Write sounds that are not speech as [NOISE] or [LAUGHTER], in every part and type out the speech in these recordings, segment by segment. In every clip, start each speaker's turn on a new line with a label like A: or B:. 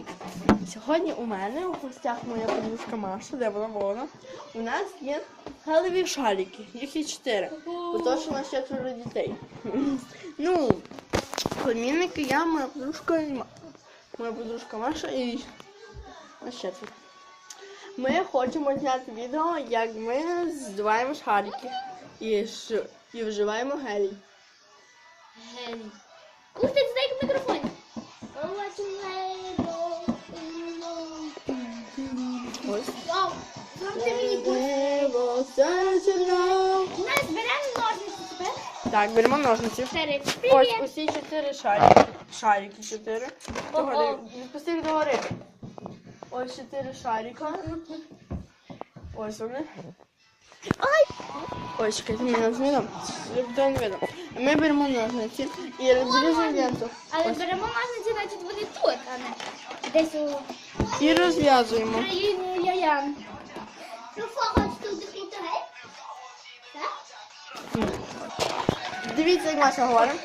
A: Привіт! Сьогодні у мене у гостях моя подружка Маша, де вона вона. У нас є галеві шарики, їх є чотири. Бо то, що у нас четверо дітей. Ну, племінники, я, моя подружка і моя подружка Маша і нас четверо. Ми хочемо зняти відео, як ми здуваємо шарики і, ш... і вживаємо гелій.
B: Гелій. Ух ти, це як ти мені.
A: Небо, серце нам.
B: Нас беремо ножниці тепер.
A: Так, беремо ножниці.
B: Чотири.
A: Ось
B: Привіт.
A: усі чотири шарики. Шарики чотири. Догори. Відпусти їх догори. Ось чотири шарика. Ось вони.
B: Ай.
A: Ось, чекайте, ми не видно. Ніхто не видно. Ми беремо ножниці і розрізаємо ленту.
B: Але беремо ножниці, значить вони тут, а не десь у
A: І розв'язуємо.
B: країні яян. Ну, фокус тут закрито геть. Так?
A: Дивіться, як Маша говорить.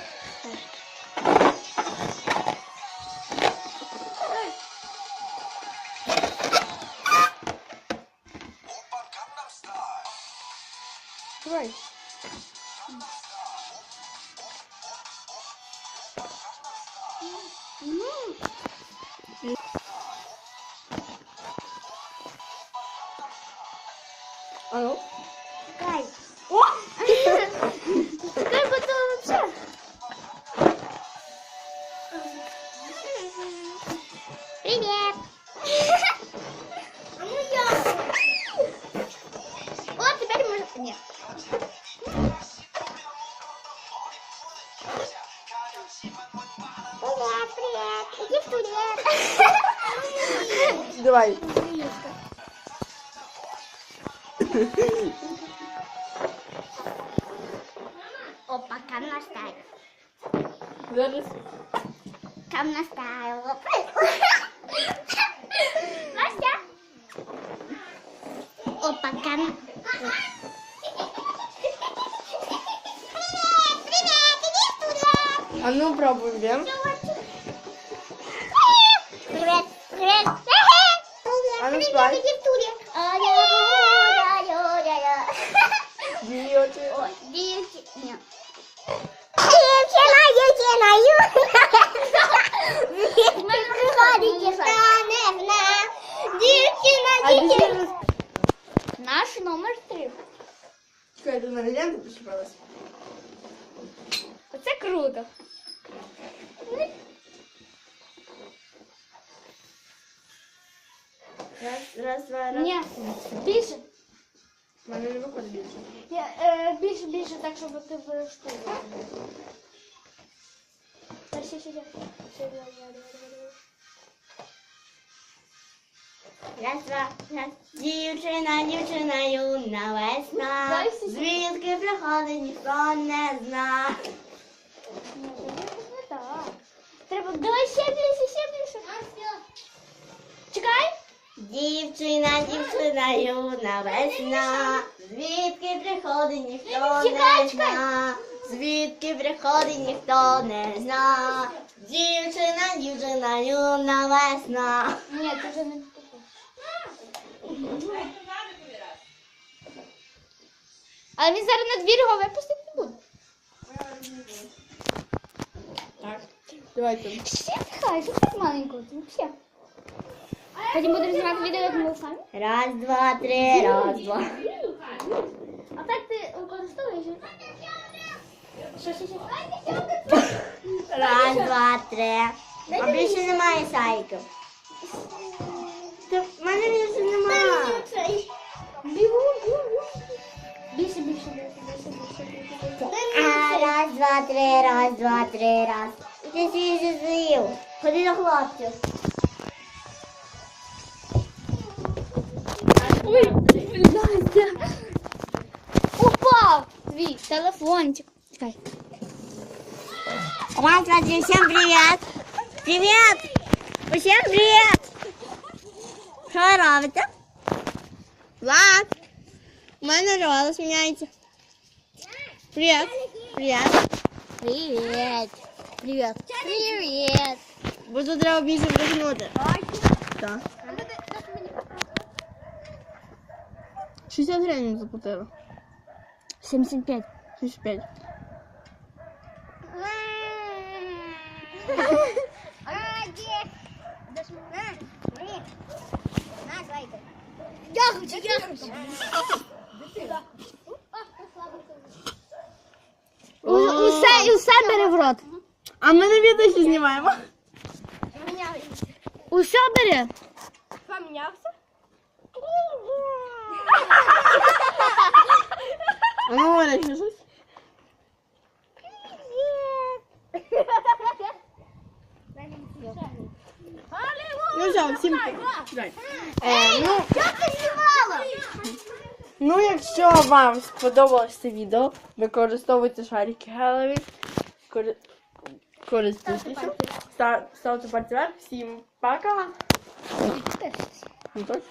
A: Давай. А
B: Привет. [LAUGHS] А ну я. О, теперь можно... Нет. Привет, привет. Иди в туалет.
A: Давай.
B: Опа, кам настайл.
A: Зараз.
B: Настайл. Настя. Опа, кам. Привет, привет, иди в туалет.
A: А ну пробуй, Вен.
B: Привет, привет.
A: А ну,
B: Привет, иди в туалет. Ай-яй-яй-яй-яй. Ой, Наш номер три.
A: Чекай, до мене лента прищепилась.
B: Оце круто.
A: Раз, раз, два, раз.
B: Ні, більше.
A: У мене не виходить більше.
B: Я, е, більше, більше, так, щоб ти виштовхував. Та ще, ще, ще. Ще, давай, давай,
C: Раз, два, раз. Дівчина, дівчина, юна весна. Звідки приходить, ніхто не зна.
B: Так. Треба, давай ще більше, ще більше. Чекай.
C: Дівчина, дівчина, юна весна. Звідки приходить, ніхто не зна. Звідки приходить, ніхто не зна. Дівчина, дівчина, юна весна.
B: Ні, це вже не Але він зараз на двір його випустити не буде.
A: Так. Давайте.
B: Ще нехай, що так маленько, ти взагалі. Потім будемо знімати відео, як ми самі.
C: Раз, два, три, раз, два.
B: А так ти використовуєш? Що, що, що?
C: Раз, два, три. А більше немає сайків. Більше,
B: більше, більше, більше, більше, більше.
C: А, Раз, два, три, раз, два, три, раз. Ти свій з'їв. Ходи до хлопців.
B: Ой, Настя. Упав твій телефончик. Чекай.
C: Раз, два, три, всем привет. Привет. Всем привет. Що робите?
A: Влад! У мене міняється. Привіт. Привіт.
B: Привет. Привет. Привет.
A: Бо тут треба вісім вдихнути. Так. 60 гривень заплатила.
C: 75.
A: 65.
B: Дякую, дякую.
C: У- Усе, усе бери в рот.
A: А ми на відео ще знімаємо.
C: Усе бери.
B: Помінявся?
A: А ну говори ще щось. Ну все, всім дай. Е, ну, Ну, якщо вам сподобалось це відео, використовуйте шарики Halloween, кори- користуйтеся, став- ставте пальці вверх, всім пока. Ну, так.